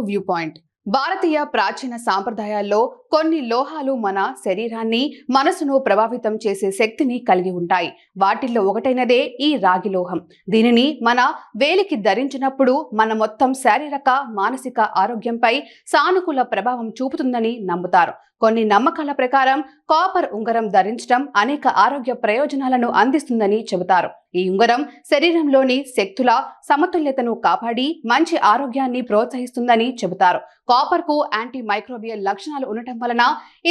View point. భారతీయ ప్రాచీన సాంప్రదాయాల్లో కొన్ని లోహాలు మన శరీరాన్ని మనసును ప్రభావితం చేసే శక్తిని కలిగి ఉంటాయి. వాటిల్లో ఒకటైనదే ఈ రాగి లోహం. దీనిని మన వేలికి ధరించినప్పుడు మన మొత్తం శారీరక మానసిక ఆరోగ్యంపై సానుకూల ప్రభావం చూపుతుందని నమ్ముతారు. కొన్ని నమ్మకాల ప్రకారం కాపర్ ఉంగరం ధరించడం అనేక ఆరోగ్య ప్రయోజనాలను అందిస్తుందని చెబుతారు. ఈ ఉంగరం శరీరంలోని శక్తుల సమతుల్యతను కాపాడి మంచి ఆరోగ్యాన్ని ప్రోత్సహిస్తుందని చెబుతారు. కాపర్కు యాంటీ మైక్రోబియల్ లక్షణాలు ఉండటం వలన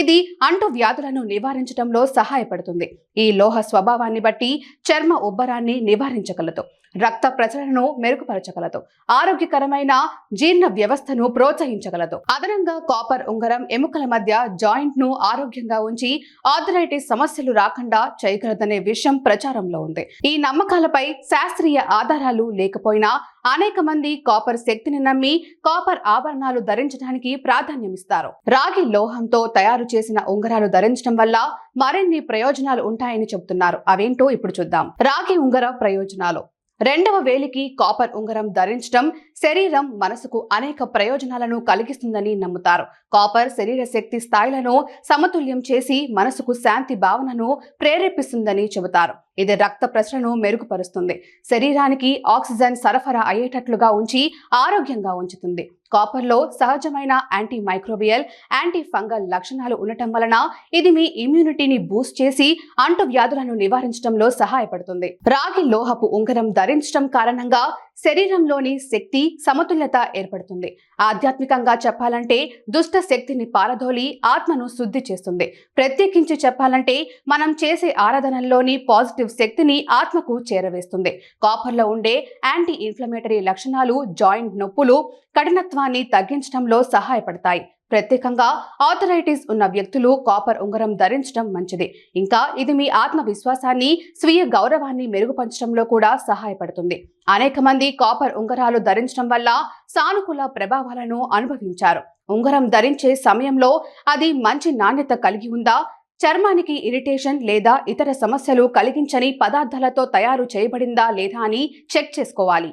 ఇది అంటు వ్యాధులను నివారించడంలో సహాయపడుతుంది. ఈ లోహ స్వభావాన్ని బట్టి చర్మ ఉబ్బరాన్ని నివారించగలదు. రక్త ప్రచరణను మెరుగుపరచగలదు. ఆరోగ్యకరమైన జీర్ణ వ్యవస్థను ప్రోత్సహించగలదు. అదనంగా కాపర్ ఉంగరం ఎముకల మధ్య జాయింట్ను ఆరోగ్యంగా ఉంచి ఆర్థరైటిస్ సమస్యలు రాకుండా చేయగలదనే విషయం ప్రచారంలో ఉంది. ఈ నమ్మకాలపై శాస్త్రీయ ఆధారాలు లేకపోయినా అనేక మంది కాపర్ శక్తిని నమ్మి కాపర్ ఆభరణాలు ధరించడానికి ప్రాధాన్యమిస్తారు. రాగి లోహంతో తయారు చేసిన ఉంగరాలు ధరించడం వల్ల మరిన్ని ప్రయోజనాలు ఉంటాయని చెబుతున్నారు. అవేంటో ఇప్పుడు చూద్దాం. రాగి ఉంగర ప్రయోజనాలు. రెండవ వేలికి కాపర్ ఉంగరం ధరించడం శరీరం మనసుకు అనేక ప్రయోజనాలను కలిగిస్తుందని నమ్ముతారు. కాపర్ శరీర శక్తి స్థాయిలను సమతుల్యం చేసి మనసుకు శాంతి భావనను ప్రేరేపిస్తుందని చెబుతారు. ఇది రక్త ప్రసరణను మెరుగుపరుస్తుంది. శరీరానికి ఆక్సిజన్ సరఫరా అయ్యేటట్లుగా ఉంచి ఆరోగ్యంగా ఉంచుతుంది. కాపర్లో సహజమైన యాంటీ మైక్రోబియల్ యాంటీ ఫంగల్ లక్షణాలు ఉండటం వలన ఇది మీ ఇమ్యూనిటీని బూస్ట్ చేసి అంటువ్యాధులను నివారించడంలో సహాయపడుతుంది. రాగి లోహపు ఉంగరం ధరించడం కారణంగా శరీరంలోని శక్తి సమతుల్యత ఏర్పడుతుంది. ఆధ్యాత్మికంగా చెప్పాలంటే దుష్ట శక్తిని పారదోలి ఆత్మను శుద్ధి చేస్తుంది. ప్రత్యేకించి చెప్పాలంటే మనం చేసే ఆరాధనల్లోని పాజిటివ్ శక్తిని ఆత్మకు చేరవేస్తుంది. కాపర్లో ఉండే యాంటీ ఇన్ఫ్లమేటరీ లక్షణాలు జాయింట్ నొప్పులు కఠినత్వాన్ని తగ్గించడంలో సహాయపడతాయి. ప్రత్యేకంగా ఆథరైటిస్ ఉన్న వ్యక్తులు కాపర్ ఉంగరం ధరించడం మంచిది. ఇంకా ఇది మీ ఆత్మవిశ్వాసాన్ని స్వీయ గౌరవాన్ని మెరుగుపరచడంలో కూడా సహాయపడుతుంది. అనేక మంది కాపర్ ఉంగరాలు ధరించడం వల్ల సానుకూల ప్రభావాలను అనుభవించారు. ఉంగరం ధరించే సమయంలో అది మంచి నాణ్యత కలిగి ఉందా? చర్మానికి ఇరిటేషన్ లేదా ఇతర సమస్యలు కలిగించని పదార్థాలతో తయారు చేయబడిందా లేదా అని చెక్ చేసుకోవాలి.